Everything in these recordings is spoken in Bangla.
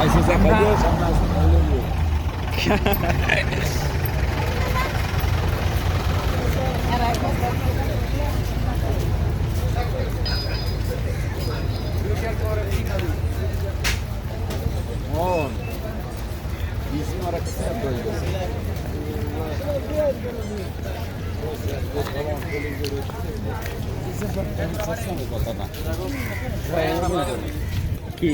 Ay size kalıyorsanız alıyor. কি?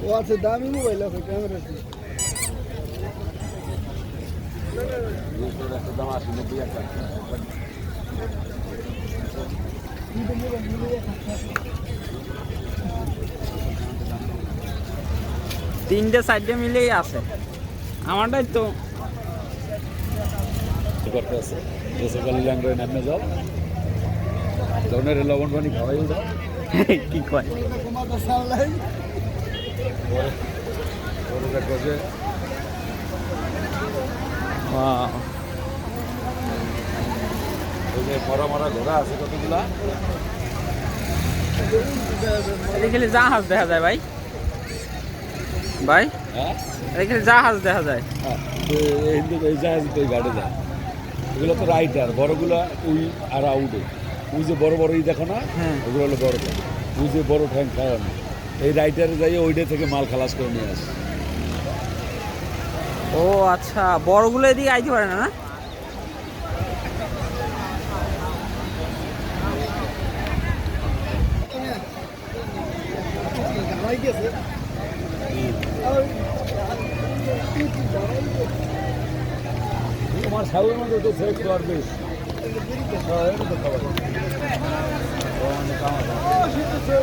ও আছে দামি মোবাইল আছে ক্যামেরা দাম আশি নব্বই একটা তিনটে সাইডে মিলেই আছে। আমারটাই তো। লবণ পানি খাওয়াই দাও কি কয়? মরা মরা ঘোড়া আছে কতগুলা? এদিকে জাহাজ দেখা যায় ভাই। ভাই? হ্যাঁ? এদিকে জাহাজ দেখা যায়। হ্যাঁ, এই জাহাজ তো গাড়ি যায় এগুলো তো রাইটার বড়গুলা উই আর আউটে। ওই যে বড় বড় ই দেখো না হ্যাঁ। ওগুলো হলো বড় ওই যে বড় ট্যাঙ্ক খাওয়ানো এই রাইটারে যাই ওইটা থেকে মাল খালাস করে নিয়ে আসে। ও আচ্ছা বড়গুলো এদিকে আইতে পারে না না? গাড়াই গেছে আর তোমার সাউয়ের মধ্যে তো সেট করবে হ্যাঁ, এটা তো খাবার। ও, অনেক কামাল। আহ, শিখেছে,